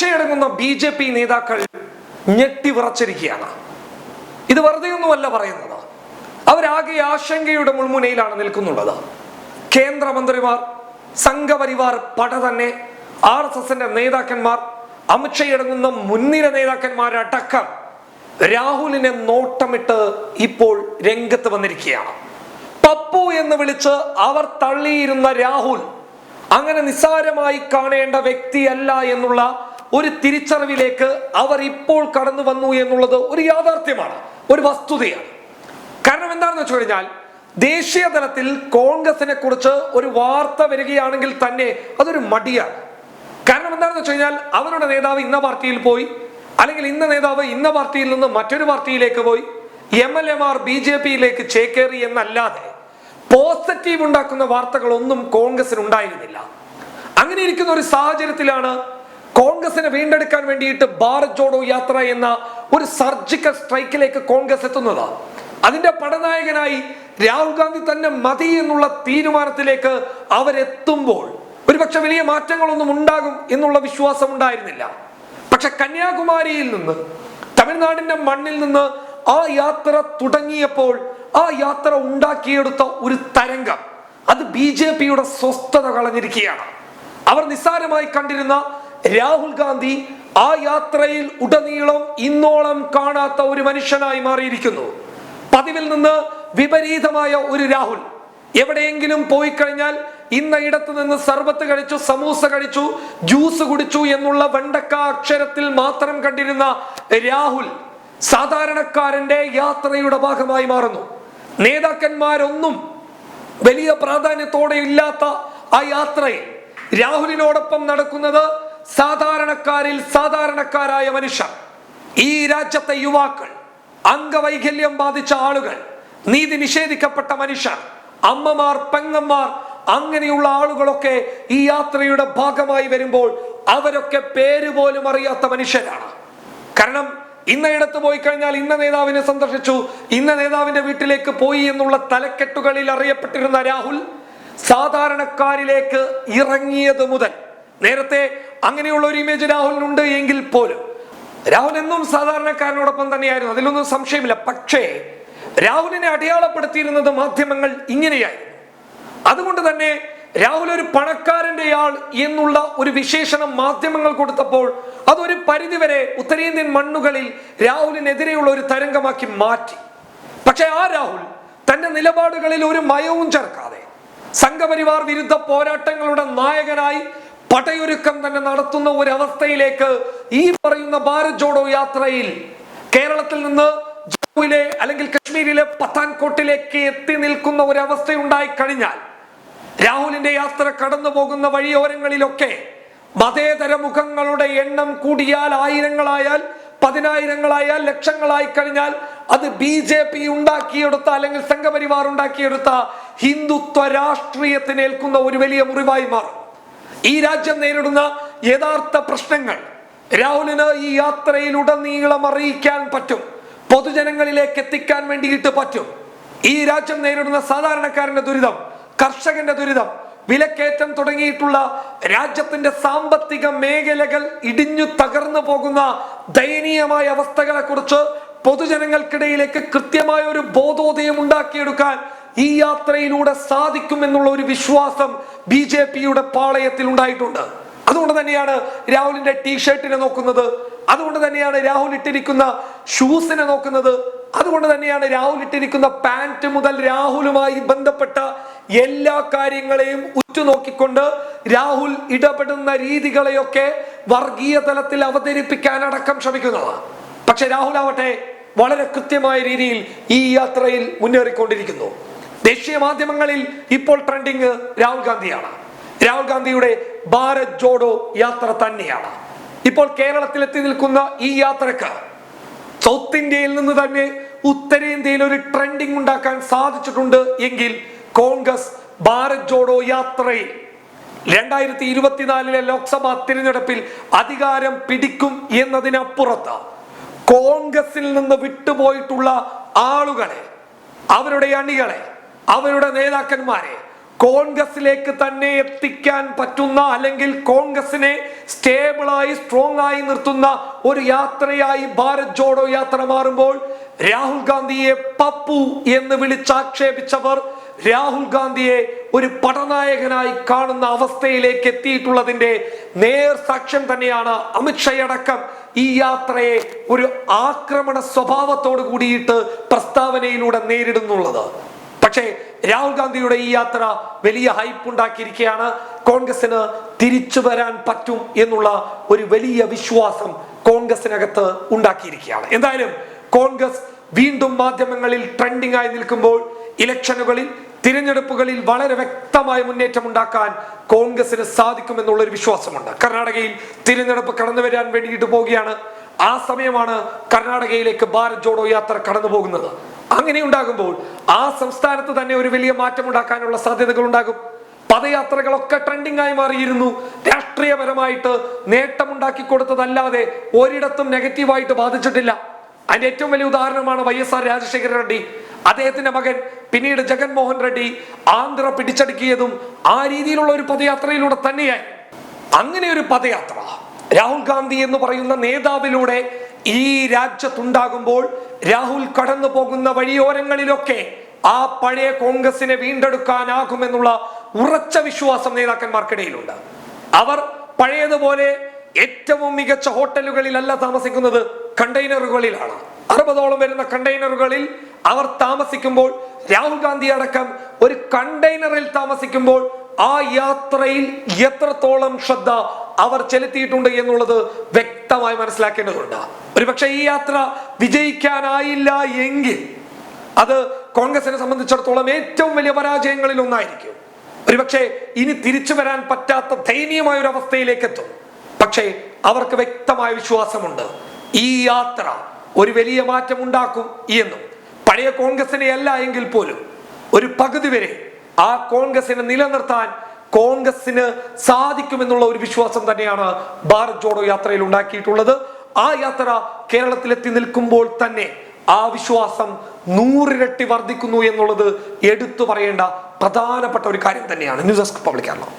അമിത്ഷാ അടങ്ങുന്ന B J P നേതാക്കൾ ഞെട്ടിവിറച്ചിരിക്കുകയാണ് ഇത് വെറുതെ ഒന്നുമല്ല പറയുന്നത്. അവരാകെ ആശങ്കയുടെ മുൾമുനയിലാണ് നിൽക്കുന്നുള്ളത്. കേന്ദ്രമന്ത്രിമാർ സംഘപരിവാർ പട തന്നെ ആർ എസ് എസിന്റെ നേതാക്കന്മാർ അമിത്ഷയടങ്ങുന്ന മുൻനിര നേതാക്കന്മാരടക്കം രാഹുലിനെ നോട്ടമിട്ട് ഇപ്പോൾ രംഗത്ത് വന്നിരിക്കുകയാണ്. പപ്പു എന്ന് വിളിച്ച് അവർ തള്ളിയിരുന്ന രാഹുൽ അങ്ങനെ നിസ്സാരമായി കാണേണ്ട വ്യക്തിയല്ല എന്നുള്ള ഒരു തിരിച്ചറിവിലേക്ക് അവർ ഇപ്പോൾ കടന്നു വന്നു എന്നുള്ളത് ഒരു യാഥാർത്ഥ്യമാണ് ഒരു വസ്തുതയാണ്. കാരണം എന്താണെന്ന് വെച്ച് കഴിഞ്ഞാൽ ദേശീയ തലത്തിൽ കോൺഗ്രസിനെ കുറിച്ച് ഒരു വാർത്ത വരികയാണെങ്കിൽ തന്നെ അതൊരു മടിയാണ്. കാരണം എന്താണെന്ന് വെച്ച് കഴിഞ്ഞാൽ അവരുടെ നേതാവ് ഇന്ന പാർട്ടിയിൽ പോയി അല്ലെങ്കിൽ ഇന്ന നേതാവ് ഇന്ന പാർട്ടിയിൽ നിന്ന് മറ്റൊരു പാർട്ടിയിലേക്ക് പോയി എം എൽ എമാർ ബി ജെ പിയിലേക്ക് ചേക്കേറി എന്നല്ലാതെ പോസിറ്റീവ് ഉണ്ടാക്കുന്ന വാർത്തകളൊന്നും കോൺഗ്രസിന് ഉണ്ടായിരുന്നില്ല അങ്ങനെ ഇരിക്കുന്ന ഒരു സാഹചര്യത്തിലാണ് കോൺഗ്രസിനെ വീണ്ടെടുക്കാൻ വേണ്ടിയിട്ട് ഭാരത് ജോഡോ യാത്ര എന്ന ഒരു സർജിക്കൽ സ്ട്രൈക്കിലേക്ക് കോൺഗ്രസ് എത്തുന്നത്. അതിന്റെ പടനായകനായി രാഹുൽ ഗാന്ധി തന്നെ മതി എന്നുള്ള തീരുമാനത്തിലേക്ക് അവരെത്തുമ്പോൾ ഒരുപക്ഷെ വലിയ മാറ്റങ്ങളൊന്നും ഉണ്ടാകും എന്നുള്ള വിശ്വാസം ഉണ്ടായിരുന്നില്ല. പക്ഷെ കന്യാകുമാരിയിൽ നിന്ന് തമിഴ്നാടിന്റെ മണ്ണിൽ നിന്ന് ആ യാത്ര തുടങ്ങിയപ്പോൾ ആ യാത്ര ഉണ്ടാക്കിയെടുത്ത ഒരു തരംഗം. അത് ബി ജെ പിയുടെ സ്വസ്ഥത കളഞ്ഞിരിക്കുകയാണ്. അവർ നിസ്സാരമായി കണ്ടിരുന്ന രാഹുൽ ഗാന്ധി ആ യാത്രയിൽ ഉടനീളം ഇന്നോളം കാണാത്ത ഒരു മനുഷ്യനായി മാറിയിരിക്കുന്നു. പതിവിൽ നിന്ന് വിപരീതമായ ഒരു രാഹുൽ എവിടെയെങ്കിലും പോയി കഴിഞ്ഞാൽ ഇന്ന ഇടത്ത് നിന്ന് സർബത്ത് കഴിച്ചു സമൂസ കഴിച്ചു ജ്യൂസ് കുടിച്ചു എന്നുള്ള വെണ്ടക്ക അക്ഷരത്തിൽ മാത്രം കണ്ടിരുന്ന രാഹുൽ സാധാരണക്കാരന്റെ യാത്രയുടെ ഭാഗമായി മാറുന്നു. നേതാക്കന്മാരൊന്നും വലിയ പ്രാധാന്യത്തോടെ ഇല്ലാത്ത ആ യാത്രയിൽ രാഹുലിനോടൊപ്പം നടക്കുന്നത് സാധാരണക്കാരിൽ സാധാരണക്കാരായ മനുഷ്യർ ഈ രാജ്യത്തെ യുവാക്കൾ അംഗവൈകല്യം ബാധിച്ച ആളുകൾ നീതി നിഷേധിക്കപ്പെട്ട മനുഷ്യർ അമ്മമാർ പെങ്ങന്മാർ അങ്ങനെയുള്ള ആളുകളൊക്കെ ഈ യാത്രയുടെ ഭാഗമായി വരുമ്പോൾ അവരൊക്കെ പേര് പോലും അറിയാത്ത മനുഷ്യരാണ്. കാരണം ഇന്ന ഇടത്ത് പോയി കഴിഞ്ഞാൽ ഇന്ന നേതാവിനെ സന്ദർശിച്ചു ഇന്ന നേതാവിന്റെ വീട്ടിലേക്ക് പോയി എന്നുള്ള തലക്കെട്ടുകളിൽ അറിയപ്പെട്ടിരുന്ന രാഹുൽ സാധാരണക്കാരിലേക്ക് ഇറങ്ങിയത് മുതൽ നേരത്തെ അങ്ങനെയുള്ള ഒരു ഇമേജ് രാഹുലിനുണ്ട് എങ്കിൽ പോലും. രാഹുൽ എന്നും സാധാരണക്കാരനോടൊപ്പം തന്നെയായിരുന്നു അതിലൊന്നും സംശയമില്ല. പക്ഷേ രാഹുലിനെ അടയാളപ്പെടുത്തിയിരുന്നത് മാധ്യമങ്ങൾ ഇങ്ങനെയായിരുന്നു. അതുകൊണ്ട് തന്നെ രാഹുൽ ഒരു പണക്കാരന്റെ ആൾ എന്നുള്ള ഒരു വിശേഷണം മാധ്യമങ്ങൾ കൊടുത്തപ്പോൾ അതൊരു പരിധിവരെ ഉത്തരേന്ത്യൻ മണ്ണുകളിൽ രാഹുലിനെതിരെയുള്ള ഒരു തരംഗമാക്കി മാറ്റി. പക്ഷെ ആ രാഹുൽ തന്റെ നിലപാടുകളിൽ ഒരു മയവും ചേർക്കാതെ സംഘപരിവാർ വിരുദ്ധ പോരാട്ടങ്ങളുടെ നായകനായി പടയൊരുക്കം തന്നെ നടത്തുന്ന ഒരു അവസ്ഥയിലേക്ക് ഈ പറയുന്ന ഭാരത് ജോഡോ യാത്രയിൽ കേരളത്തിൽ നിന്ന് ജമ്മുവിലെ അല്ലെങ്കിൽ കശ്മീരിലെ പത്താൻകോട്ടിലേക്ക് എത്തി നിൽക്കുന്ന ഒരു അവസ്ഥ ഉണ്ടായി കഴിഞ്ഞാൽ രാഹുലിന്റെ യാത്ര കടന്നു പോകുന്ന വഴിയോരങ്ങളിലൊക്കെ മതേതര മുഖങ്ങളുടെ എണ്ണം കൂടിയാൽ ആയിരങ്ങളായാൽ പതിനായിരങ്ങളായാൽ ലക്ഷങ്ങളായി കഴിഞ്ഞാൽ അത് ബി ജെ പി ഉണ്ടാക്കിയെടുത്ത അല്ലെങ്കിൽ സംഘപരിവാർ ഉണ്ടാക്കിയെടുത്ത ഹിന്ദുത്വ രാഷ്ട്രീയത്തിന് ഏൽക്കുന്ന ഒരു വലിയ മുറിവായി മാറും. ഈ രാജ്യം നേരിടുന്ന യഥാർത്ഥ പ്രശ്നങ്ങൾ രാഹുലിന് ഈ യാത്രയിലുടനീളം അറിയിക്കാൻ പറ്റും. പൊതുജനങ്ങളിലേക്ക് എത്തിക്കാൻ വേണ്ടിയിട്ട് പറ്റും. ഈ രാജ്യം നേരിടുന്ന സാധാരണക്കാരന്റെ ദുരിതം കർഷകന്റെ ദുരിതം വിലക്കയറ്റം തുടങ്ങിയിട്ടുള്ള രാജ്യത്തിന്റെ സാമ്പത്തിക മേഖലകൾ ഇടിഞ്ഞു തകർന്നു പോകുന്ന ദയനീയമായ അവസ്ഥകളെക്കുറിച്ച് പൊതുജനങ്ങൾക്കിടയിലേക്ക് കൃത്യമായ ഒരു ബോധോദയം ഉണ്ടാക്കിയെടുക്കാൻ ഈ യാത്രയിലൂടെ സാധിക്കും എന്നുള്ള ഒരു വിശ്വാസം ബി ജെ പിയുടെ പാളയത്തിൽ ഉണ്ടായിട്ടുണ്ട്. അതുകൊണ്ട് തന്നെയാണ് രാഹുലിന്റെ ടീഷർട്ടിനെ നോക്കുന്നത് അതുകൊണ്ട് തന്നെയാണ് രാഹുൽ ഇട്ടിരിക്കുന്ന ഷൂസിനെ നോക്കുന്നത് അതുകൊണ്ട് തന്നെയാണ് രാഹുൽ ഇട്ടിരിക്കുന്ന പാന്റ് മുതൽ രാഹുലുമായി ബന്ധപ്പെട്ട എല്ലാ കാര്യങ്ങളെയും ഉറ്റുനോക്കിക്കൊണ്ട് രാഹുൽ ഇടപെടുന്ന രീതികളെയൊക്കെ വർഗീയ തലത്തിൽ അവതരിപ്പിക്കാൻ അടക്കം ശ്രമിക്കുന്നത് പക്ഷെ രാഹുൽ ആവട്ടെ വളരെ കൃത്യമായ രീതിയിൽ ഈ യാത്രയിൽ മുന്നേറിക്കൊണ്ടിരിക്കുന്നു. ദേശീയ മാധ്യമങ്ങളിൽ ഇപ്പോൾ ട്രെൻഡിങ് രാഹുൽ ഗാന്ധിയാണ്. രാഹുൽ ഗാന്ധിയുടെ ഭാരത് ജോഡോ യാത്ര തന്നെയാണ്. ഇപ്പോൾ കേരളത്തിലെത്തി നിൽക്കുന്ന ഈ യാത്രയ്ക്ക് സൗത്ത് ഇന്ത്യയിൽ നിന്ന് തന്നെ ഉത്തരേന്ത്യയിൽ ഒരു ട്രെൻഡിങ് ഉണ്ടാക്കാൻ സാധിച്ചിട്ടുണ്ട് എങ്കിൽ കോൺഗ്രസ് ഭാരത് ജോഡോ യാത്രയിൽ രണ്ടായിരത്തി ഇരുപത്തിനാലിലെ ലോക്സഭാ തിരഞ്ഞെടുപ്പിൽ അധികാരം പിടിക്കും എന്നതിനപ്പുറത്ത് കോൺഗ്രസിൽ നിന്ന് വിട്ടുപോയിട്ടുള്ള ആളുകളെ അവരുടെ അണികളെ അവരുടെ നേതാക്കന്മാരെ കോൺഗ്രസിലേക്ക് തന്നെ എത്തിക്കാൻ പറ്റുന്ന അല്ലെങ്കിൽ കോൺഗ്രസിനെ സ്റ്റേബിളായി സ്ട്രോങ് ആയി നിർത്തുന്ന ഒരു യാത്രയായി ഭാരത് ജോഡോ യാത്ര മാറുമ്പോൾ രാഹുൽ ഗാന്ധിയെ പപ്പു എന്ന് വിളിച്ചാക്ഷേപിച്ചവർ രാഹുൽ ഗാന്ധിയെ ഒരു പടനായകനായി കാണുന്ന അവസ്ഥയിലേക്ക് എത്തിയിട്ടുള്ളതിന്റെ നേർ സാക്ഷ്യം തന്നെയാണ് അമിത്ഷയടക്കം ഈ യാത്രയെ ഒരു ആക്രമണ സ്വഭാവത്തോട് കൂടിയിട്ട് പ്രസ്താവനയിലൂടെ നേരിടുന്നുള്ളത്. പക്ഷേ രാഹുൽ ഗാന്ധിയുടെ ഈ യാത്ര വലിയ ഹൈപ്പ് ഉണ്ടാക്കിയിരിക്കുകയാണ്. കോൺഗ്രസിന് തിരിച്ചു വരാൻ പറ്റും എന്നുള്ള ഒരു വലിയ വിശ്വാസം കോൺഗ്രസിനകത്ത് ഉണ്ടാക്കിയിരിക്കുകയാണ്. എന്തായാലും കോൺഗ്രസ് വീണ്ടും മാധ്യമങ്ങളിൽ ട്രെൻഡിംഗ് ആയി നിൽക്കുമ്പോൾ ഇലക്ഷനുകളിൽ തിരഞ്ഞെടുപ്പുകളിൽ വളരെ വ്യക്തമായ മുന്നേറ്റം ഉണ്ടാക്കാൻ കോൺഗ്രസിന് സാധിക്കുമെന്നുള്ള ഒരു വിശ്വാസമുണ്ട്. കർണാടകയിൽ തിരഞ്ഞെടുപ്പ് കടന്നു വരാൻ വേണ്ടിയിട്ട് പോവുകയാണ്. ആ സമയമാണ് കർണാടകയിലേക്ക് ഭാരത് ജോഡോ യാത്ര കടന്നു പോകുന്നത് അങ്ങനെ ഉണ്ടാകുമ്പോൾ ആ സംസ്ഥാനത്ത് തന്നെ ഒരു വലിയ മാറ്റം ഉണ്ടാക്കാനുള്ള സാധ്യതകൾ ഉണ്ടാകും. പദയാത്രകളൊക്കെ ട്രെൻഡിംഗ് ആയി മാറിയിരുന്നു. രാഷ്ട്രീയപരമായിട്ട് നേട്ടമുണ്ടാക്കി കൊടുത്തതല്ലാതെ ഒരിടത്തും നെഗറ്റീവായിട്ട് ബാധിച്ചിട്ടില്ല. അതിന്റെ ഏറ്റവും വലിയ ഉദാഹരണമാണ് Y S R Rajasekhara Reddy. അദ്ദേഹത്തിന്റെ മകൻ പിന്നീട് ജഗൻമോഹൻ റെഡ്ഡി ആന്ധ്ര പിടിച്ചടക്കിയതും ആ രീതിയിലുള്ള ഒരു പദയാത്രയിലൂടെ തന്നെയായി അങ്ങനെ ഒരു പദയാത്ര രാഹുൽ ഗാന്ധി എന്ന് പറയുന്ന നേതാവിലൂടെ ഈ രാജ്യത്തുണ്ടാകുമ്പോൾ രാഹുൽ കടന്നു പോകുന്ന വഴിയോരങ്ങളിലൊക്കെ ആ പഴയ കോൺഗ്രസിനെ വീണ്ടെടുക്കാനാകുമെന്നുള്ള ഉറച്ച വിശ്വാസം നേതാക്കന്മാർക്കിടയിലുണ്ട്. അവർ പഴയതുപോലെ ഏറ്റവും മികച്ച ഹോട്ടലുകളിലല്ല താമസിക്കുന്നത് കണ്ടെയ്നറുകളിലാണ്. അറുപതോളം വരുന്ന കണ്ടെയ്നറുകളിൽ അവർ താമസിക്കുമ്പോൾ രാഹുൽ ഗാന്ധി അടക്കം ഒരു കണ്ടെയ്നറിൽ താമസിക്കുമ്പോൾ ആ യാത്രയിൽ എത്രത്തോളം ശ്രദ്ധ അവർ ചെലുത്തിയിട്ടുണ്ട് എന്നുള്ളത് വ്യക്തമായി മനസ്സിലാക്കേണ്ടതുണ്ട്. ഒരുപക്ഷെ ഈ യാത്ര വിജയിക്കാനായില്ല എങ്കിൽ അത് കോൺഗ്രസിനെ സംബന്ധിച്ചിടത്തോളം ഏറ്റവും വലിയ പരാജയങ്ങളിൽ ഒന്നായിരിക്കും. ഒരുപക്ഷെ ഇനി തിരിച്ചു വരാൻ പറ്റാത്ത ദയനീയമായ ഒരു അവസ്ഥയിലേക്ക് എത്തും. പക്ഷേ അവർക്ക് വ്യക്തമായ വിശ്വാസമുണ്ട്. ഈ യാത്ര ഒരു വലിയ മാറ്റം ഉണ്ടാക്കും എന്നും. പഴയ കോൺഗ്രസിനെ അല്ല എങ്കിൽ പോലും ഒരു പകുതി വരെ ആ കോൺഗ്രസിനെ നിലനിർത്താൻ കോൺഗ്രസിന് സാധിക്കുമെന്നുള്ള ഒരു വിശ്വാസം തന്നെയാണ് ഭാരത് ജോഡോ യാത്രയിൽ ഉണ്ടാക്കിയിട്ടുള്ളത്. ആ യാത്ര കേരളത്തിലെത്തി നിൽക്കുമ്പോൾ തന്നെ ആ വിശ്വാസം നൂറിരട്ടി വർദ്ധിക്കുന്നു എന്നുള്ളത് എടുത്തു പറയേണ്ട പ്രധാനപ്പെട്ട ഒരു കാര്യം തന്നെയാണ്. News desk public Keralam.